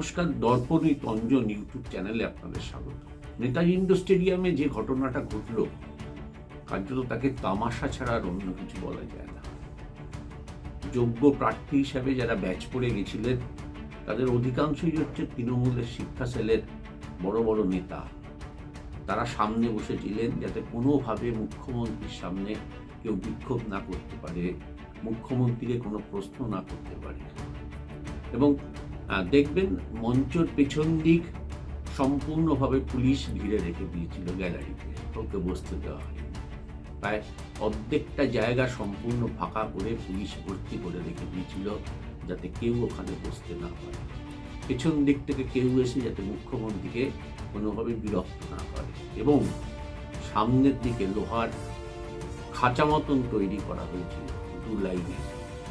নমস্কার, দর্পণী তঞ্জন ইউটিউব চ্যানেলে আপনাদের স্বাগত। নেতাজি ইন্ডো স্টেডিয়ামে যে ঘটনাটা ঘটলো, কার্যত তাকে তামাশা ছাড়া আর অন্য কিছু বলা যায় না। যোগ্য প্রার্থী হিসাবে যারা ব্যাচ পড়ে গেছিলেন, তাদের অধিকাংশই হচ্ছে তৃণমূলের শিক্ষা সেলের বড় বড় নেতা। তারা সামনে বসেছিলেন যাতে কোনোভাবে মুখ্যমন্ত্রীর সামনে কেউ বিক্ষোভ না করতে পারে, মুখ্যমন্ত্রীকে কোনো প্রশ্ন না করতে পারে। এবং দেখবেন মঞ্চের পেছন দিক সম্পূর্ণভাবে পুলিশ ঘিরে রেখে দিয়েছিল গ্যালারিতে ওকে বসতে দেওয়া হয়নি। প্রায় অর্ধেকটা জায়গা সম্পূর্ণ ফাঁকা করে পুলিশ ভর্তি করে রেখে দিয়েছিল যাতে কেউ ওখানে বসতে না পারে। পেছন দিক থেকে কেউ এসে যাতে মুখ্যমন্ত্রীকে কোনোভাবে বিরক্ত না করে এবং সামনের দিকে লোহার খাঁচা মতন তৈরি করা হয়েছিল দু লাইনে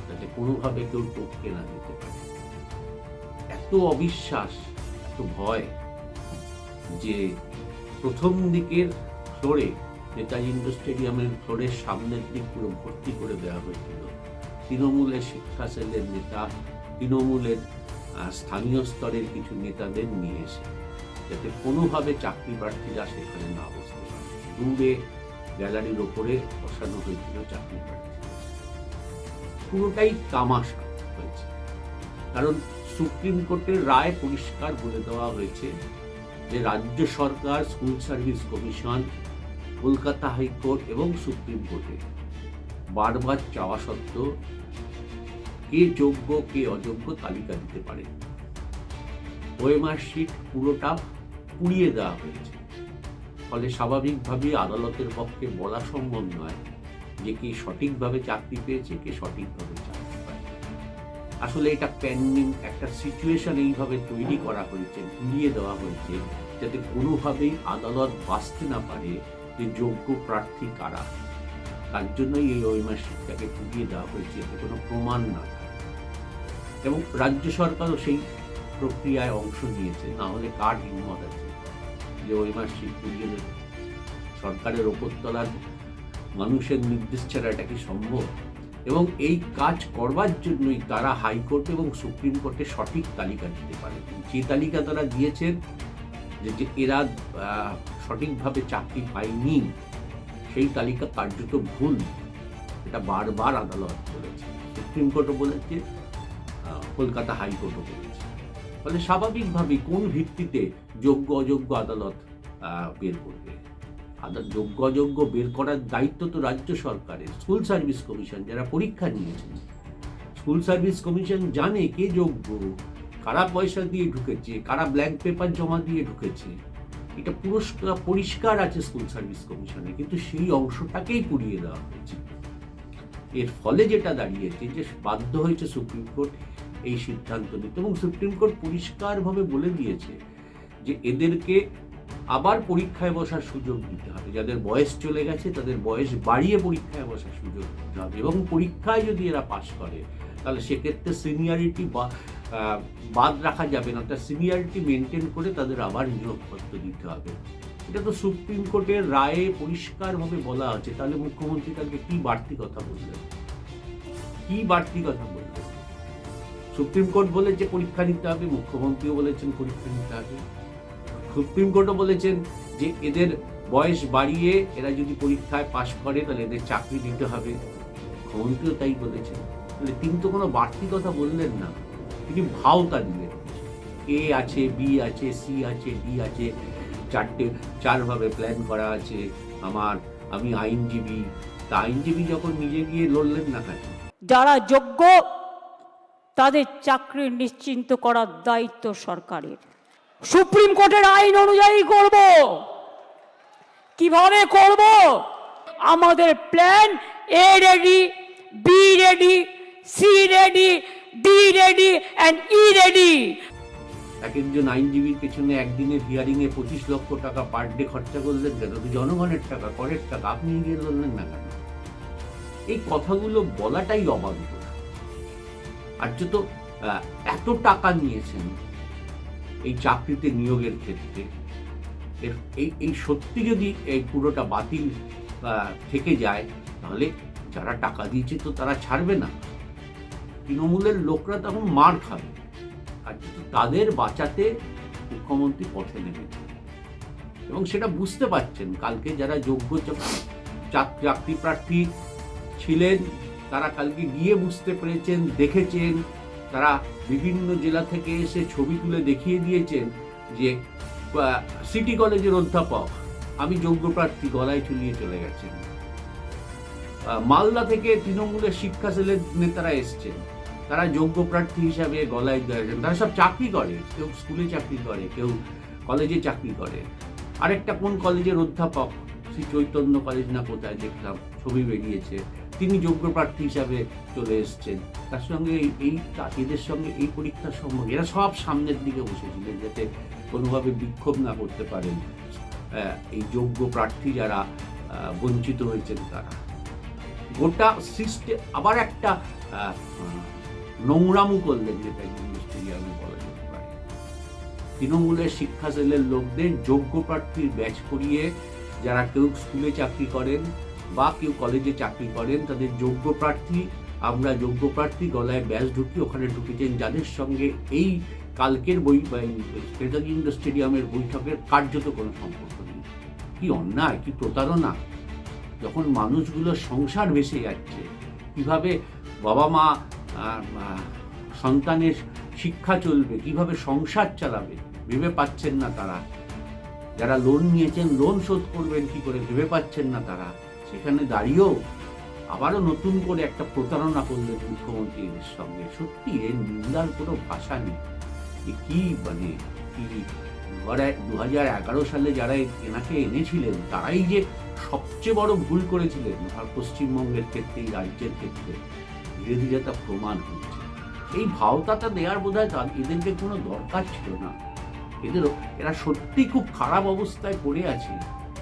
যাতে কোনোভাবে কেউ টপকে না যেতে পারে। এত অবিশ্বাস, এত ভয় যে প্রথম দিকের ফ্লোরে নেতাজি ইন্ডো স্টেডিয়ামের ফ্লোরের সামনের দিক পুরো ভর্তি করে দেওয়া হয়েছিল, তৃণমূলের শিক্ষা সেলের নেতা, তৃণমূলের স্থানীয় স্তরের কিছু নেতাদের নিয়ে এসে, যাতে কোনোভাবে চাকরি প্রার্থীরা সেখানে না বসতে পারে। দূরে গ্যালারির ওপরে বসানো হয়েছিল চাকরি প্রার্থী পুরোটাই তামাশা হয়েছে। কারণ সুপ্রিম কোর্টের রায় পরিষ্কার বলে দেওয়া হয়েছে যে রাজ্য সরকার school service commission Kolkata high court এবং সুপ্রিম কোর্টে বারবার চাওয়া সত্ত্বেও কে যোগ্য, কে অযোগ্য তালিকা দিতে পারে। ওএমআর শিট পুরোটা পুড়িয়ে দেওয়া হয়েছে। ফলে স্বাভাবিকভাবেই আদালতের পক্ষে বলা সম্ভব নয় যে কে সঠিকভাবে চাকরি পেয়েছে, কে সঠিকভাবে চাকরি আসলে এটা পেন্ডিং একটা সিচুয়েশন এইভাবে তৈরি করা হয়েছে, ঘুরিয়ে দেওয়া হয়েছে, যাতে কোনোভাবেই আদালত বাঁচতে না পারে যে যোগ্য প্রার্থী কারা। তার জন্যই এই ঐমাসিকটাকে ঘুরিয়ে দেওয়া হয়েছে, এতে কোনো প্রমাণ না এবং রাজ্য সরকারও সেই প্রক্রিয়ায় অংশ নিয়েছে, না হলে কার হিম্মত আছে যে ঐমাসিক ঘুরিয়ে দেবে? সরকারের ওপর তলার মানুষের নির্দেশ ছাড়া এটা কি সম্ভব? এবং এই কাজ করবার জন্যই তারা হাইকোর্ট এবং সুপ্রিম কোর্টে সঠিক তালিকা দিতে পারে যে তালিকা তারা দিয়েছেন যে যে এরা সঠিকভাবে চাকরি পায়নি, সেই তালিকা কার্যত ভুল। এটা বারবার আদালত বলেছে। সুপ্রিম কোর্টও বলেছে কলকাতা হাইকোর্টও বলেছে। ফলে স্বাভাবিকভাবে কোন ভিত্তিতে যোগ্য অযোগ্য আদালত বের করবে? যোগ্য অযোগ্য বের করার দায়িত্ব তো রাজ্য সরকারের স্কুল সার্ভিস কমিশন যারা পরীক্ষা নিয়েছেন স্কুল সার্ভিস কমিশন জানে কে যোগ্য, কারা পয়সা দিয়ে ঢুকেছে, কারা ব্ল্যাঙ্ক পেপার জমা দিয়ে ঢুকেছে। এটা পুরস্কার, পরিষ্কার আছে স্কুল সার্ভিস কমিশনে কিন্তু সেই অংশটাকেই পুড়িয়ে দেওয়া হয়েছে। এর ফলে যেটা দাঁড়িয়েছে যে বাধ্য হয়েছে সুপ্রিম কোর্ট এই সিদ্ধান্ত নিতে এবং সুপ্রিম কোর্ট পরিষ্কারভাবে বলে দিয়েছে যে এদেরকে আবার পরীক্ষায় বসার সুযোগ দিতে হবে। যাদের বয়স চলে গেছে, তাদের বয়স বাড়িয়ে পরীক্ষায় বসার সুযোগ দিতে হবে এবং পরীক্ষায় যদি এরা পাশ করে, তাহলে সেক্ষেত্রে সিনিয়রিটি বা বাদ রাখা যাবে না। তার সিনিয়রিটি মেনটেন করে তাদের আবার নিয়োগপত্র দিতে হবে। এটা তো সুপ্রিম কোর্টের রায়ে পরিষ্কারভাবে বলা আছে। তাহলে মুখ্যমন্ত্রী তাকে কি বাড়তি কথা বললেন? কি বাড়তি কথা বললেন? সুপ্রিম কোর্ট বলেছে পরীক্ষা নিতে হবে, মুখ্যমন্ত্রীও বলেছেন পরীক্ষা নিতে হবে। সুপ্রিম কোর্টও বলেছেন যে এদের বয়স বাড়িয়ে এরা যদি পরীক্ষায় পাশ করে, তাহলে এদের চাকরি দিতে হবে। মুখ্যমন্ত্রীও তাই বলেছেন। তাহলে তিনি তো কোনো বাড়তি কথা বললেন না। তিনি ভাওতা দিলেন। এ আছে, বি আছে, সি আছে, ডি আছে, চারটে, চারভাবে প্ল্যান করা আছে। আমার, আমি আইনজীবী। তা আইনজীবী যখন নিজে গিয়ে লড়লেন না কেন? যারা যোগ্য, তাদের চাকরি নিশ্চিন্ত করার দায়িত্ব সরকারের। সুপ্রিম কোর্টের আইন অনুযায়ী করব। কীভাবে করব? আমাদের plan A ready, B ready, C ready, D ready, and E ready. এক একজন আইনজীবীর পেছনে একদিনের হিয়ারিংয়ে পঁচিশ লক্ষ টাকা পার ডে খরচা করলেন কেন জনগণের টাকা, করের টাকা, আপনি গিয়ে বললেন না কেন? এই কথাগুলো বলাটাই অবান্ত আর তো এত টাকা নিয়েছেন এই চাকরিতে নিয়োগের ক্ষেত্রে। এই এই সত্যি যদি এই পুরোটা বাতিল থেকে যায়, তাহলে যারা টাকা দিয়েছে তো তারা ছাড়বে না। তৃণমূলের লোকরা তখন মার খাবে আর তাদের বাঁচাতে মুখ্যমন্ত্রী পথে নেমেছেন এবং সেটা বুঝতে পারছেন, কালকে যারা যোগ্য চাক- চাক- চাকরি প্রার্থী ছিলেন, তারা কালকে গিয়ে বুঝতে পেরেছেন, দেখেছেন তারা বিভিন্ন জেলা থেকে এসে ছবি তুলে দেখিয়ে দিয়েছেন যে সিটি কলেজের অধ্যাপক, আমি যোগ্য প্রার্থী গলায় ঝুলিয়ে চলে গেছেন। মালদা থেকে তৃণমূলের শিক্ষা সেলের নেতারা এসছেন। তারা যোগ্য প্রার্থী হিসাবে গলায় দিয়েছেন তারা সব চাকরি করে। কেউ স্কুলে চাকরি করে, কেউ কলেজে চাকরি করে। আরেকটা কোন কলেজের অধ্যাপক? শ্রী চৈতন্য কলেজ না কোথায়? দেখলাম, ছবি বেরিয়েছে। তিনি যোগ্য প্রার্থী হিসাবে চলে এসছেন। তার সঙ্গে এই- এদের সঙ্গে এই পরীক্ষার সম্পর্কে এরা সব সামনের দিকে বসেছিলেন যাতে কোনোভাবে বিক্ষোভ না করতে পারেন এই যোগ্য প্রার্থী যারা বঞ্চিত হয়েছেন তারা। গোটা সিস্টেম আবার একটা নোংরামু করলেন যেটা ইংলিশ স্টেডিয়ামে বলা যেতে পারে। তৃণমূলের শিক্ষা সেলের লোকদের যোগ্য প্রার্থীর ব্যাচ করিয়ে যারা কেউ স্কুলে চাকরি করেন বা কেউ কলেজে চাকরি করেন, তাদের যোগ্য প্রার্থী, আমরা যোগ্য প্রার্থী, গলায় ব্যাস ঢুকি ওখানে ঢুকেছেন। যাদের সঙ্গে এই কালকের বই নেতাজি স্টেডিয়ামের বৈঠকের কার্যত কোনো সম্পর্ক নেই। কি অন্যায়, কি প্রতারণা? যখন মানুষগুলো সংসার ভেসে যাচ্ছে, কীভাবে বাবা মা সন্তানের শিক্ষা চলবে, কীভাবে সংসার চালাবে, ভেবে পাচ্ছেন না তারা। যারা লোন নিয়েছেন লোন শোধ করবেন, কি করে ভেবে পাচ্ছেন না তারা? সেখানে দাঁড়িয়েও আবারও নতুন করে একটা প্রতারণা করলেন মুখ্যমন্ত্রী এদের সঙ্গে। সত্যি, এর নিন্দার কোনো ভাষা নেই। এ কি মানে? কি দু হাজার এগারো সালে যারা এনাকে এনেছিলেন, তারাই যে সবচেয়ে বড় ভুল করেছিলেন। আর পশ্চিমবঙ্গের ক্ষেত্রে রাজ্যের ক্ষেত্রে ধীরে ধীরে তা প্রমাণ হচ্ছে। এই ভাওতাটা দেওয়ার বোধ হয় এদেরকে কোনো দরকার ছিল না। এদের এরা সত্যি খুব খারাপ অবস্থায় পড়ে আছে।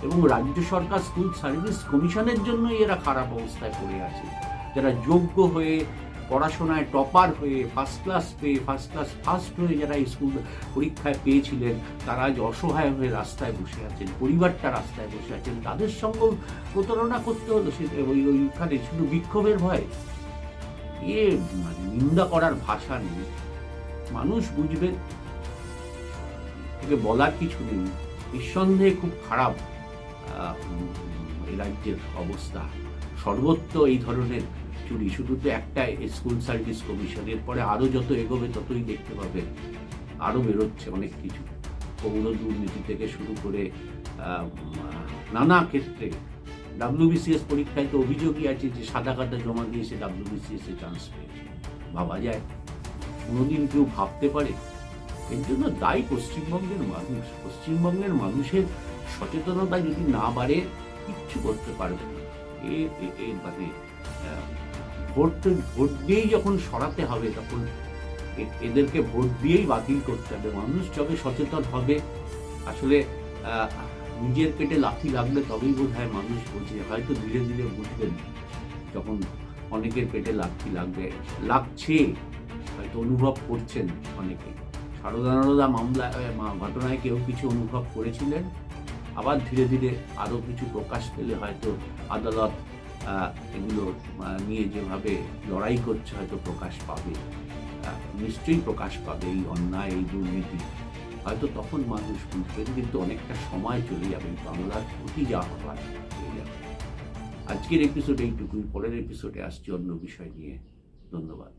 এবং রাজ্য সরকার স্কুল সার্ভিস কমিশনের জন্যই এরা খারাপ অবস্থায় পড়ে আছে। যারা যোগ্য হয়ে পড়াশোনায় টপার হয়ে ফার্স্ট ক্লাস পেয়ে ফার্স্ট ক্লাস ফার্স্ট হয়ে যারা স্কুল পরীক্ষায় পেয়েছিলেন, তারা আজ অসহায় হয়ে রাস্তায় বসে আছেন, পরিবারটা রাস্তায় বসে আছেন। তাদের সঙ্গেও প্রতারণা করতে হলো, সে ওই ওইখানে শুধু বিক্ষোভের ভয়। এ মানে নিন্দা করার ভাষা নেই। মানুষ বুঝবে। থেকে বলার কিছু নেই। নিঃসন্দেহে খুব খারাপ। রাজ্যের অবস্থা, সর্বত্র এই ধরনের চুরি, শুধু তো একটা স্কুল সার্ভিস কমিশনের পরে আরও যত এগোবে ততই দেখতে পাবে আরও বেরোচ্ছে অনেক কিছু। পৌর দুর্নীতি থেকে শুরু করে নানা ক্ষেত্রে। ডাব্লিউবিসিএস পরীক্ষায় তো অভিযোগই আছে যে সাদা কাটা জমা দিয়ে সে এ চান্স পেয়েছে। ভাবা যায়, কোনোদিন কেউ ভাবতে পারে? এর জন্য দায়ী পশ্চিমবঙ্গের মানুষ, পশ্চিমবঙ্গের মানুষের সচেতনতা যদি না বাড়ে কিচ্ছু করতে পারবে না। এ মানে ভোট ভোট দিয়েই যখন সরাতে হবে তখন এদেরকে ভোট দিয়েই বাতিল করতে হবে। মানুষ যবে সচেতন হবে, আসলে নিজের পেটে লাথি লাগলে তবেই বোধ হয় মানুষ বোঝে, হয়তো ধীরে ধীরে বুঝবেন যখন অনেকের পেটে লাথি লাগবে, লাগছে, হয়তো অনুভব করছেন অনেকে। সারদা নারদা মামলা ঘটনায় কেউ কিছু অনুভব করেছিলেন? আবার ধীরে ধীরে আরও কিছু প্রকাশ পেলে হয়তো আদালত এগুলো নিয়ে যেভাবে লড়াই করছে হয়তো প্রকাশ পাবে। নিশ্চয়ই প্রকাশ পাবে এই অন্যায়, এই দুর্নীতি। হয়তো তখন মানুষ বুঝবেন কিন্তু অনেকটা সময় চলে যাবে, বাংলার ক্ষতি যা হবার হয়ে যাবে। আজকের এপিসোডে এইটুকুই, পরের এপিসোডে আসছি অন্য বিষয় নিয়ে। ধন্যবাদ।